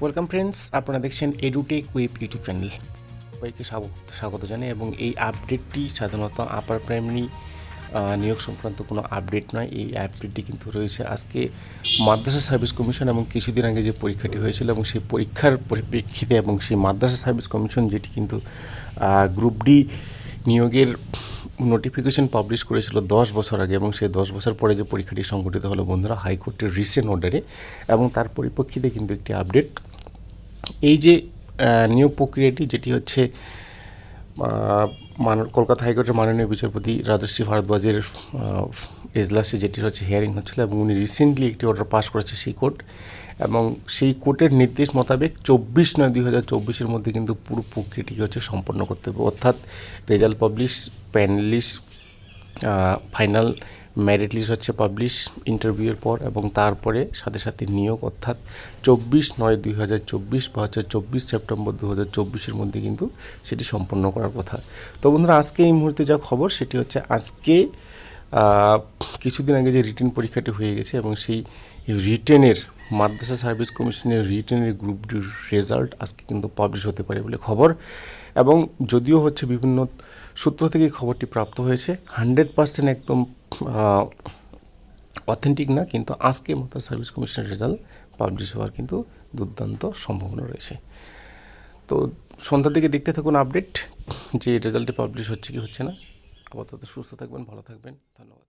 Welcome friends আপনারা দেখছেন edtech web YouTube channel সবাইকে স্বাগত স্বাগত জানাই এবং এই আপডেটটি সাধারণত আপার প্রাইমারি নিয়োগ সংক্রান্ত কোনো আপডেট নয়। এই আপডেটটি কিন্তু রয়েছে আজকে মাদ্রাসা সার্ভিস কমিশন এবং কিছুদিন আগে যে পরীক্ষাটি হয়েছিল এবং সেই পরীক্ষার পরিপ্রেক্ষিতে এবং সেই মাদ্রাসা সার্ভিস কমিশন যেটি কিন্তু গ্রুপ ডি নিয়োগের নোটিফিকেশন পাবলিশ করেছিল দশ বছর আগে এবং সেই দশ বছর পরে যে পরীক্ষাটি সংগঠিত হলো, বন্ধুরা, হাইকোর্টের রিসেন্ট অর্ডারে এবং তার পরিপ্রেক্ষিতে কিন্তু একটি আপডেট এই যে নিয়োগ প্রক্রিয়াটি, যেটি হচ্ছে কলকাতা হাইকোর্টের মাননীয় বিচারপতি রাজশ্রী ভারদ্বাজের এজলাসে যেটি হচ্ছে হিয়ারিং হচ্ছিল এবং উনি রিসেন্টলি একটি অর্ডার পাস করেছে সেই কোর্ট। এবং সেই কোর্টের নির্দেশ মোতাবেক চব্বিশ নয় দুই হাজার চব্বিশের মধ্যে কিন্তু পুরো প্রক্রিয়াটিকে হচ্ছে সম্পন্ন করতে হবে। অর্থাৎ result publish panelist final merit list হচ্ছে পাবলিশ ইন্টারভিউয়ের পর এবং তারপরে সাথে সাথে নিয়োগ অর্থাৎ চব্বিশ নয় দুই হাজার চব্বিশ বা হচ্ছে চব্বিশ সেপ্টেম্বর দু হাজার চব্বিশের মধ্যে কিন্তু সেটি সম্পন্ন করার কথা। তো বন্ধুরা, আজকে এই মুহূর্তে যা খবর সেটি হচ্ছে আজকে কিছুদিন আগে যে রিটেন পরীক্ষাটি হয়ে গেছে এবং সেই রিটেনের মাদ্রাসা সার্ভিস কমিশনের রিটেনের গ্রুপ ডির রেজাল্ট আজকে কিন্তু পাবলিশ হতে পারে বলে খবর। এবং যদিও হচ্ছে বিভিন্ন সূত্র থেকে খবরটি প্রাপ্ত হয়েছে। হান্ড্রেড পার্সেন্ট একদম অথেন্টিক না, কিন্তু আজকে মতো সার্ভিস কমিশনের রেজাল্ট পাবলিশ হওয়ার কিন্তু দুর্দান্ত সম্ভাবনা রয়েছে। তো সন্ধ্যার দিকে দেখতে থাকুন আপডেট যে রেজাল্টটি পাবলিশ হচ্ছে কি হচ্ছে না। আপাতত সুস্থ থাকবেন, ভালো থাকবেন, ধন্যবাদ।